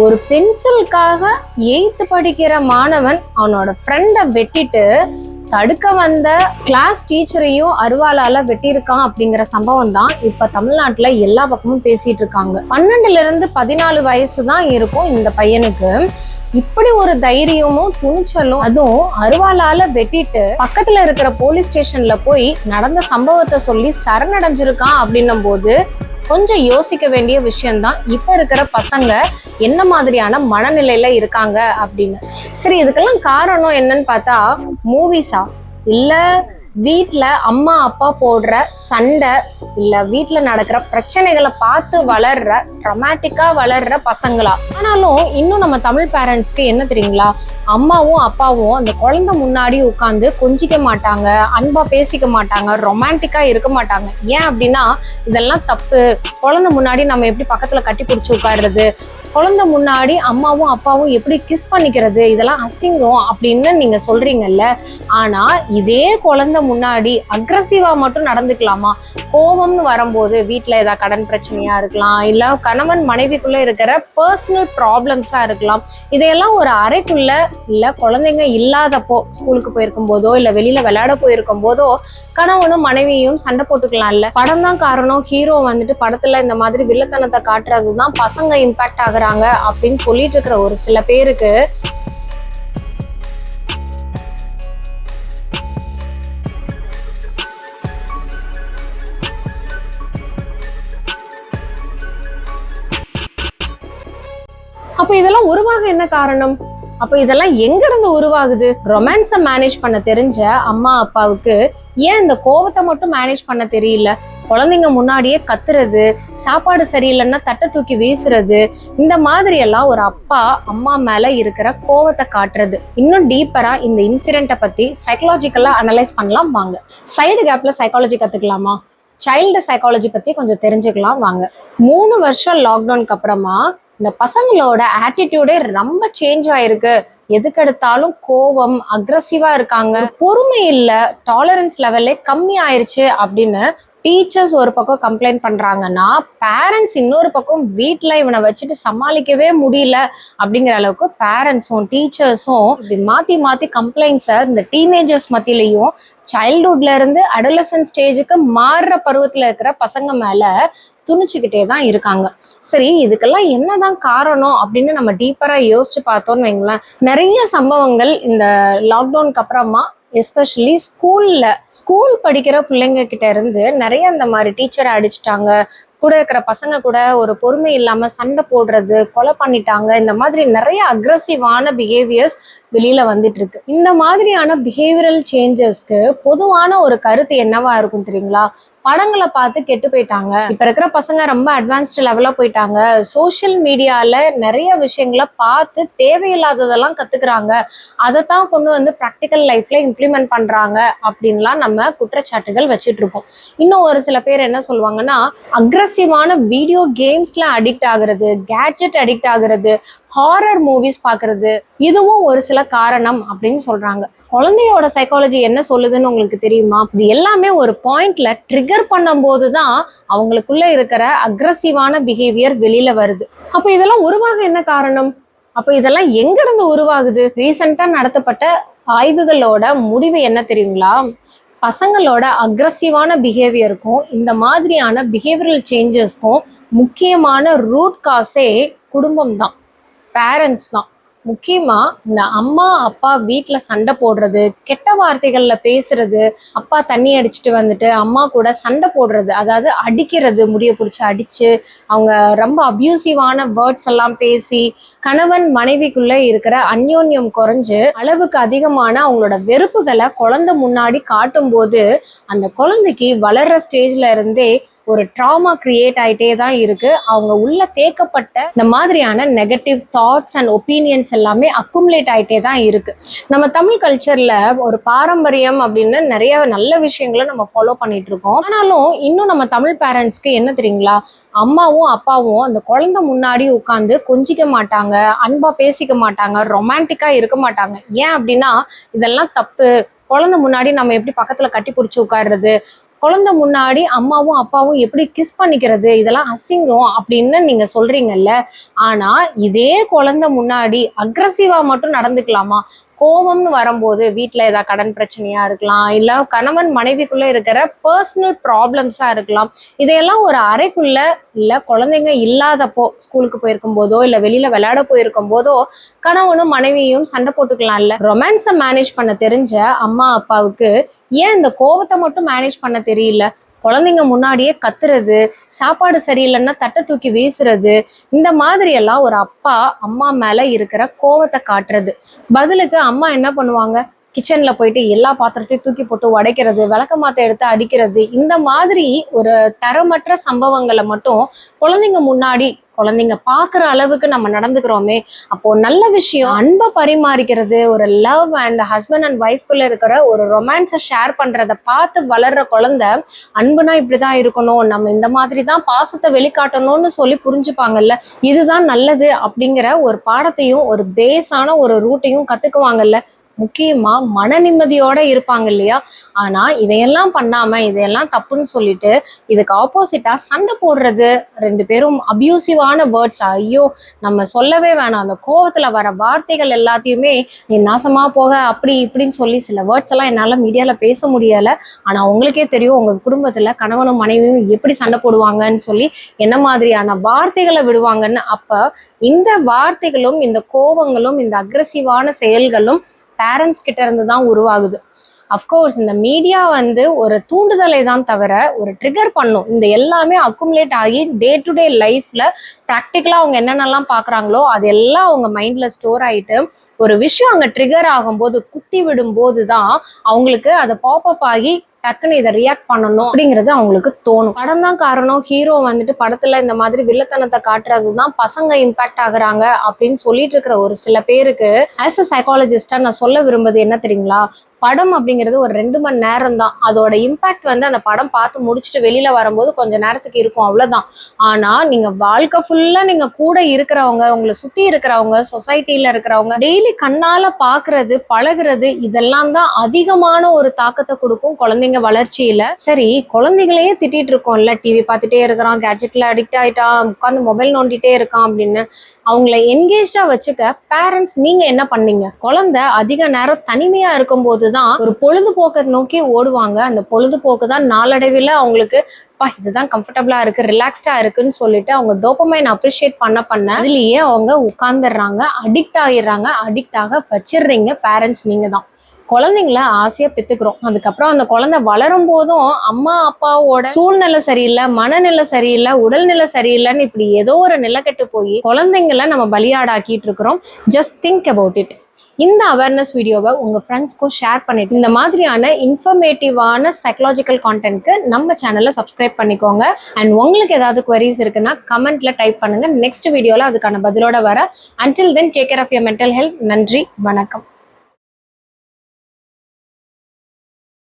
ஒரு பென்சிலுக்காக எயித்து படிக்கிற மாணவன் அவனோட ஃப்ரெண்டை வெட்டிட்டு தடுக்க வந்த கிளாஸ் டீச்சரையும் அருவாளால வெட்டியிருக்கான் அப்படிங்கிற சம்பவம் தான் இப்ப தமிழ்நாட்டுல எல்லா பக்கமும் பேசிட்டு இருக்காங்க. பன்னெண்டுல இருந்து பதினாலு வயசு தான் இருக்கும் இந்த பையனுக்கு. இப்படி ஒரு தைரியமும் துணிச்சலும் அதுவும் அருவாளால வெட்டிட்டு பக்கத்துல இருக்கிற போலீஸ் ஸ்டேஷன்ல போய் நடந்த சம்பவத்தை சொல்லி சரணடைஞ்சிருக்கான் அப்படின்னும் போது கொஞ்சம் யோசிக்க வேண்டிய விஷயம்தான். இப்போ இருக்கிற பசங்க என்ன மாதிரியான மனநிலையில இருக்காங்க அப்படின்னு. சரி இதுக்கெல்லாம் காரணம் என்னன்னு பார்த்தா மூவிஸா இல்லை வீட்டில் அம்மா அப்பா போடுற சண்டை இல்லை வீட்டில் நடக்கிற பிரச்சனைகளை பார்த்து வளர்ற ட்ரமாட்டிக்காக வளர்ற பசங்களா? ஆனாலும் இன்னும் நம்ம தமிழ் பேரண்ட்ஸ்க்கு என்ன தெரியுங்களா? அம்மாவும் அப்பாவும் அந்த குழந்தை முன்னாடி உட்காந்து கொஞ்சிக்க மாட்டாங்க அன்பாக பேசிக்க மாட்டாங்க ரொமான்டிக்காக இருக்க மாட்டாங்க. ஏன் அப்படின்னா இதெல்லாம் தப்பு. குழந்தை முன்னாடி நம்ம எப்படி பக்கத்தில் கட்டி பிடிச்சி உட்காருறது? குழந்தை முன்னாடி அம்மாவும் அப்பாவும் எப்படி கிஸ் பண்ணிக்கிறது? இதெல்லாம் அசிங்கம் அப்படின்னு நீங்க சொல்றீங்கல்ல. ஆனா இதே குழந்தை முன்னாடி அக்ரஸிவா மட்டும் நடந்துக்கலாமா? கோபம்னு வரும்போது வீட்டில் ஏதாவது கடன் பிரச்சனையாக இருக்கலாம் இல்லை கணவன் மனைவிக்குள்ளே இருக்கிற பர்சனல் ப்ராப்ளம்ஸாக இருக்கலாம். இதையெல்லாம் ஒரு அறைக்குள்ளே இல்லை குழந்தைங்க இல்லாதப்போ ஸ்கூலுக்கு போயிருக்கும் போதோ இல்லை வெளியில் விளையாட போயிருக்கும் போதோ கணவனும் மனைவியும் சண்டை போட்டுக்கலாம் இல்லை. படம் தான் காரணம். ஹீரோ வந்துட்டு படத்தில் இந்த மாதிரி வில்லத்தனத்தை காட்டுறது தான் பசங்க இம்பேக்ட் ஆகுறாங்க அப்படின்னு சொல்லிட்டு இருக்கிற ஒரு சில பேருக்கு அப்ப இதெல்லாம் உருவாக என்ன காரணம்? அப்ப இதெல்லாம் எங்க இருந்து உருவாகுது ரொமான்ஸ மேனேஜ் பண்ண தெரிஞ்ச அம்மா அப்பாவுக்கு ஏன் இந்த கோவத்தை மட்டும் மேனேஜ் பண்ண தெரியல? குழந்தைங்க முன்னாடியே கத்துறது சாப்பாடு சரியில்லைன்னா தட்டை தூக்கி வீசுறது இந்த மாதிரி எல்லாம் ஒரு அப்பா அம்மா மேல இருக்கிற கோவத்தை காட்டுறது. இன்னும் டீப்பரா இந்த இன்சிடென்ட்டை பத்தி சைக்கலாஜிக்கலா அனலைஸ் பண்ணலாம் வாங்க. சைடு கேப்ல சைக்காலஜி கத்துக்கலாமா? சைல்டு சைக்காலஜி பத்தி கொஞ்சம் தெரிஞ்சுக்கலாம் வாங்க. மூணு வருஷம் லாக்டவுனுக்கு அப்புறமா இந்த பசங்களோட ஆட்டிடியூடே ரொம்ப சேஞ்ச் ஆயிருக்கு. எதுக்கெடுத்தாலும் கோவம் அக்ரஸிவா இருக்காங்க. பொறுமை இல்ல டாலரன்ஸ் லெவல்லே கம்மி ஆயிருச்சு அப்படின்னு டீச்சர்ஸ் ஒரு பக்கம் கம்ப்ளைண்ட் பண்ணுறாங்கன்னா பேரண்ட்ஸ் இன்னொரு பக்கம் வீட்டில் இவனை வச்சுட்டு சமாளிக்கவே முடியல அப்படிங்கிற அளவுக்கு பேரண்ட்ஸும் டீச்சர்ஸும் இப்படி மாற்றி மாற்றி கம்ப்ளைண்ட்ஸை இந்த டீனேஜர்ஸ் மத்தியிலையும் சைல்ட்ஹுட்ல இருந்து அடலசன் ஸ்டேஜுக்கு மாறுற பருவத்தில் இருக்கிற பசங்க மேலே துணிச்சுக்கிட்டே தான் இருக்காங்க. சரி இதுக்கெல்லாம் என்னதான் காரணம் அப்படின்னு நம்ம டீப்பராக யோசிச்சு பார்த்தோம்னு வைங்களேன். நிறைய சம்பவங்கள் இந்த லாக்டவுனுக்கு அப்புறமா எஸ்பெஷலி ஸ்கூல்ல ஸ்கூல் படிக்கிற பிள்ளைங்க கிட்ட இருந்து நிறைய இந்த மாதிரி டீச்சரை அடிச்சிட்டாங்க. கூட இருக்கிற பசங்க கூட ஒரு பொறுமை இல்லாம சண்டை போடுறது கொலை பண்ணிட்டாங்க இந்த மாதிரி நிறைய அக்ரஸிவான பிஹேவியர்ஸ் வெளியில வந்துட்டு இருக்கு. இந்த மாதிரியான பிஹேவியரல் சேஞ்சஸ்க்கு பொதுவான ஒரு கருத்து என்னவா இருக்கும் தெரியுங்களா? படங்களை பார்த்து கெட்டு போயிட்டாங்க. இப்ப இருக்கிற பசங்க ரொம்ப அட்வான்ஸ்டு லெவலா போயிட்டாங்க. சோஷியல் மீடியால நிறைய விஷயங்களை பார்த்து தேவையில்லாததெல்லாம் கத்துக்கிறாங்க. அதை தான் கொண்டு வந்து ப்ராக்டிக்கல் லைஃப்ல இம்ப்ளிமெண்ட் பண்றாங்க அப்படின்லாம் நம்ம குற்றச்சாட்டுகள் வச்சுட்டு இருக்கோம். இன்னும் ஒரு சில பேர் என்ன சொல்லுவாங்கன்னா அக்ரஸ் அக்ரஸிவான வீடியோ கேம்ஸ்ல அடிக்ட் ஆகுறது கேட்ஜெட் அடிக்ட் ஆகுறது ஹாரர் மூவிஸ் பார்க்கிறது இதுவும் ஒரு சில காரணம் அப்படின்னு சொல்றாங்க. குழந்தையோட சைக்காலஜி என்ன சொல்லுதுன்னு உங்களுக்கு தெரியுமா? இது எல்லாமே ஒரு பாயிண்ட்ல ட்ரிகர் பண்ணும்போது தான் அவங்களுக்குள்ள இருக்கிற அக்ரஸிவான பிஹேவியர் வெளியில வருது. அப்போ இதெல்லாம் உருவாக என்ன காரணம்? அப்போ இதெல்லாம் எங்க இருந்து உருவாகுது? ரீசெண்டா நடத்தப்பட்ட ஆய்வுகளோட முடிவு என்ன தெரியுங்களா? பசங்களோட அக்ரஸிவான பிஹேவியருக்கும் இந்த மாதிரியான பிஹேவியரல் சேஞ்சஸ்க்கும் முக்கியமான ரூட் காஸே குடும்பம் தான் பேரண்ட்ஸ் தான். முக்கியமா இந்த அம்மா அப்பா வீட்டுல சண்டை போடுறது கெட்ட வார்த்தைகள்ல பேசுறது அப்பா தண்ணி அடிச்சுட்டு வந்துட்டு அம்மா கூட சண்டை போடுறது அதாவது அடிக்கிறது முடிய பிடிச்சி அடிச்சு அவங்க ரொம்ப அப்யூசிவான வேர்ட்ஸ் எல்லாம் பேசி கணவன் மனைவிக்குள்ள இருக்கிற அந்யோன்யம் குறைஞ்சு அளவுக்கு அதிகமான அவங்களோட வெறுப்புகளை குழந்தை முன்னாடி காட்டும்போது அந்த குழந்தைக்கு வளர்ற ஸ்டேஜ்ல இருந்தே ஒரு ட்ராமா கிரியேட் ஆகிட்டே தான் இருக்கு. அவங்க உள்ள தேக்கப்பட்ட இந்த மாதிரியான நெகட்டிவ் தாட்ஸ் அண்ட் ஒப்பீனியன்ஸ் எல்லாமே அக்குமுலேட் ஆகிட்டே தான் இருக்கு. நம்ம தமிழ் கல்ச்சர்ல ஒரு பாரம்பரியம் அப்படின்னு நிறைய நல்ல விஷயங்களை நம்ம ஃபாலோ பண்ணிட்டு இருக்கோம். ஆனாலும் இன்னும் நம்ம தமிழ் பேரண்ட்ஸ்க்கு என்ன தெரியுங்களா? அம்மாவும் அப்பாவும் அந்த குழந்தை முன்னாடி உட்காந்து கொஞ்சிக்க மாட்டாங்க அன்பா பேசிக்க மாட்டாங்க ரொமான்டிக்கா இருக்க மாட்டாங்க. ஏன் அப்படின்னா இதெல்லாம் தப்பு. குழந்தை முன்னாடி நம்ம எப்படி பக்கத்துல கட்டி பிடிச்சி உட்காடுறது குழந்தை முன்னாடி அம்மாவும் அப்பாவும் எப்படி கிஸ் பண்ணிக்கிறது? இதெல்லாம் அசிங்கம் அப்படின்னு நீங்க சொல்றீங்கல்ல. ஆனா இதே குழந்தை முன்னாடி அக்ரஸிவா மட்டும் நடந்துக்கலாமா? கோபம்னு வரும்போது வீட்டில் ஏதாவது கடன் பிரச்சனையாக இருக்கலாம் இல்லை கணவன் மனைவிக்குள்ளே இருக்கிற பர்சனல் ப்ராப்ளம்ஸாக இருக்கலாம். இதையெல்லாம் ஒரு அறைக்குள்ளே இல்லை குழந்தைங்க இல்லாதப்போ ஸ்கூலுக்கு போயிருக்கும் போதோ இல்லை வெளியில் விளையாட போயிருக்கும் போதோ கணவனும் மனைவியும் சண்டை போட்டுக்கலாம் இல்லை. ரொமான்ஸை மேனேஜ் பண்ண தெரிஞ்ச அம்மா அப்பாவுக்கு ஏன் இந்த கோவத்தை மட்டும் மேனேஜ் பண்ண தெரியல? குழந்தைங்க முன்னாடியே கத்துறது சாப்பாடு சரியில்லைன்னா தட்டை தூக்கி வீசுறது இந்த மாதிரி எல்லாம் ஒரு அப்பா அம்மா மேல இருக்கிற கோவத்தை காட்டுறது. பதிலுக்கு அம்மா என்ன பண்ணுவாங்க? கிச்சனில் போயிட்டு எல்லா பாத்திரத்தையும் தூக்கி போட்டு உடைக்கிறது விளக்க மாத்த எடுத்து அடிக்கிறது இந்த மாதிரி ஒரு தரமற்ற சம்பவங்களை மட்டும் குழந்தைங்க முன்னாடி குழந்தைங்க பார்க்குற அளவுக்கு நம்ம நடந்துக்கிறோமே. அப்போ நல்ல விஷயம் அன்பை பரிமாறிக்கிறது ஒரு லவ் அண்ட் ஹஸ்பண்ட் அண்ட் ஒய்ஃப்குள்ள இருக்கிற ஒரு ரொமான்ஸை ஷேர் பண்றத பார்த்து வளர்ற குழந்தை அன்புனா இப்படிதான் இருக்கணும் நம்ம இந்த மாதிரி தான் பாசத்தை வெளிக்காட்டணும்னு சொல்லி புரிஞ்சுப்பாங்கல்ல. இதுதான் நல்லது அப்படிங்கிற ஒரு பாடத்தையும் ஒரு பேஸான ஒரு ரூட்டையும் கத்துக்குவாங்கல்ல. முக்கியமா மன நிம்மதியோட இருப்பாங்க இல்லையா? ஆனா இதையெல்லாம் பண்ணாம இதையெல்லாம் தப்புன்னு சொல்லிட்டு இதுக்கு ஆப்போசிட்டா சண்டை போடுறது ரெண்டு பேரும் அபியூசிவான வேர்ட்ஸ் ஐயோ நம்ம சொல்லவே வேணாம். அந்த கோவத்துல வர வார்த்தைகள் எல்லாத்தையுமே நீ நாசமா போக அப்படி இப்படின்னு சொல்லி சில வேர்ட்ஸ் எல்லாம் என்னால மீடியால பேச முடியல. ஆனா உங்களுக்கே தெரியும் உங்க குடும்பத்துல கணவனும் மனைவியும் எப்படி சண்டை போடுவாங்கன்னு சொல்லி என்ன மாதிரியான வார்த்தைகளை விடுவாங்கன்னு. அப்ப இந்த வார்த்தைகளும் இந்த கோவங்களும் இந்த அக்ரஸிவான செயல்களும் பேரண்ட்ஸ் கிட்ட இருந்து தான் உருவாகுது. அஃப்கோர்ஸ் இந்த மீடியா வந்து ஒரு தூண்டுதலை தான் தவிர ஒரு ட்ரிகர் பண்ணும். இந்த எல்லாமே அக்குமுலேட் ஆகி டே டு டே லைஃப்ல ப்ராக்டிக்கலாக அவங்க என்னென்னலாம் பார்க்குறாங்களோ அது எல்லாம் அவங்க மைண்டில் ஸ்டோர் ஆகிட்டு ஒரு விஷயம் அங்கே ட்ரிகர் ஆகும்போது குத்தி விடும்போது தான் அவங்களுக்கு அதை பாப்அப் ஆகி டக்குன்னு இதை ரியாக்ட் பண்ணணும் அப்படிங்கிறது அவங்களுக்கு தோணும். படம் தான் காரணம். ஹீரோ வந்துட்டு படத்துல இந்த மாதிரி வில்லத்தனத்தை காட்டுறது தான் பசங்க இம்பாக்ட் ஆகுறாங்க அப்படின்னு சொல்லிட்டு இருக்கிற ஒரு சில பேருக்கு ஆஸ் அ சைக்காலஜிஸ்டா நான் சொல்ல விரும்புறது என்ன தெரியுங்களா? படம் அப்படிங்கிறது ஒரு ரெண்டு மணி நேரம் தான் அதோட இம்பாக்ட் வந்து அந்த படம் பார்த்து முடிச்சுட்டு வெளியில வரும்போது கொஞ்ச நேரத்துக்கு இருக்கும் அவ்வளவுதான். ஆனா நீங்க வாழ்க்கை ஃபுல்லா நீங்க கூட இருக்கிறவங்க உங்களை சுத்தி இருக்கிறவங்க சொசைட்டில இருக்கிறவங்க டெய்லி கண்ணால பாக்குறது பழகுறது இதெல்லாம் தான் அதிகமான ஒரு தாக்கத்தை கொடுக்கும் குழந்தைங்க வளர்ச்சியில. சரி குழந்தைகளையே திட்டிட்டு இருக்கோம்ல. டிவி பார்த்துட்டே இருக்கிறான் கேட்ஜெட்ல அடிக்ட் ஆயிட்டான் உட்காந்து மொபைல் நோண்டிட்டே இருக்கான் அப்படின்னு. அவங்கள என்கேஜா வச்சுக்க பேரண்ட்ஸ் நீங்க என்ன பண்ணீங்க? குழந்தை அதிக நேரம் தனிமையா இருக்கும்போது தான் ஒரு பொழுதுபோக்கை நோக்கி ஓடுவாங்க. அந்த பொழுதுபோக்கு தான் நாளடைவில் அவங்களுக்கு பா இதுதான் கம்ஃபர்டபுளா இருக்கு ரிலாக்ஸ்டா இருக்குன்னு சொல்லிட்டு அவங்க டோப்பமைன் அப்ரிஷியேட் பண்ண பண்ண அதுலயே அவங்க உட்கார்ந்துடுறாங்க அடிக்ட் ஆகிடுறாங்க அடிக்ட் ஆக வச்சிடுறீங்க பேரண்ட்ஸ் நீங்க தான். குழந்தைங்கள ஆசையா பெத்துக்கிறோம். அதுக்கப்புறம் அந்த குழந்தை வளரும் போதும் அம்மா அப்பாவோட சூழ்நிலை சரியில்லை மனநிலை சரியில்லை உடல்நிலை சரியில்லைன்னு இப்படி ஏதோ ஒரு நிலை கெட்டு போய் குழந்தைங்கள நம்ம பலியாடாக்கிட்டு இருக்கிறோம். ஜஸ்ட் திங்க் அபவுட் இட் இந்த அவேர்னஸ் வீடியோவை உங்கள் ஃப்ரெண்ட்ஸ்க்கும் ஷேர் பண்ணிட்டு இந்த மாதிரியான இன்ஃபர்மேட்டிவான சைக்கலாஜிக்கல் கான்டென்ட்க்கு நம்ம சேனலை சப்ஸ்கிரைப் பண்ணிக்கோங்க. அண்ட் உங்களுக்கு ஏதாவது குவரிஸ் இருக்குன்னா கமெண்ட்ல டைப் பண்ணுங்க. நெக்ஸ்ட் வீடியோவில் அதுக்கான பதிலோட வர. Until then take care of your mental health நன்றி வணக்கம்.